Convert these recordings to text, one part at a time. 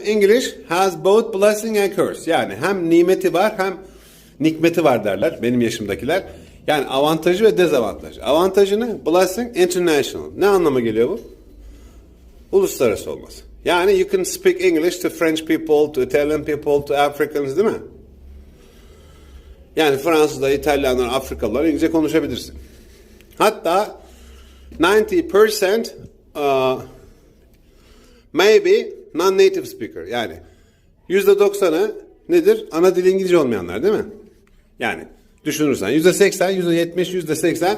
English has both blessing and curse. Yani hem nimeti var hem nikmeti var derler benim yaşımdakiler. Yani avantajı ve dezavantajı. Avantajını blessing international. Ne anlama geliyor bu? Uluslararası olması. Yani you can speak English to French people, to Italian people, to Africans değil mi? Yani Fransızlar, İtalyanlar, Afrikalılar İngilizce konuşabilirsin. Hatta 90% uh, maybe non-native speaker yani %90'ı nedir? Ana dili İngilizce olmayanlar değil mi? Yani düşünürsen %80, %70, %80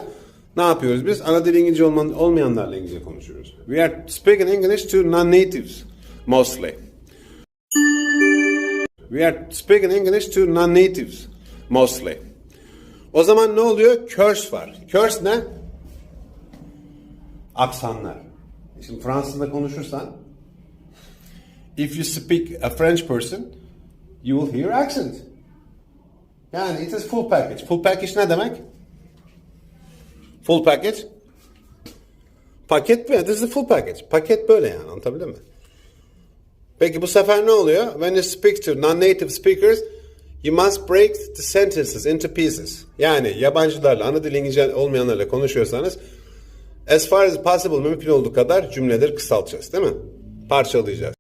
ne yapıyoruz biz? Ana dili İngilizce olmayanlarla İngilizce konuşuyoruz. We are speaking English to non-natives mostly. We are speaking English to non-natives mostly. O zaman ne oluyor? Curse var. Curse ne? Aksanlar. Şimdi Fransızca konuşursan if you speak a French person you will hear accent. Yani it is full package. Full package ne demek? Full package Paket mi? This is a full package. Paket böyle yani anlatabildim mi? Peki bu sefer ne oluyor? When you speak to non-native speakers, you must break the sentences into pieces. Yani yabancılarla, ana dili İngilizce olmayanlarla konuşuyorsanız as far as possible mümkün olduğu kadar cümleleri kısaltacağız değil mi? Parçalayacağız.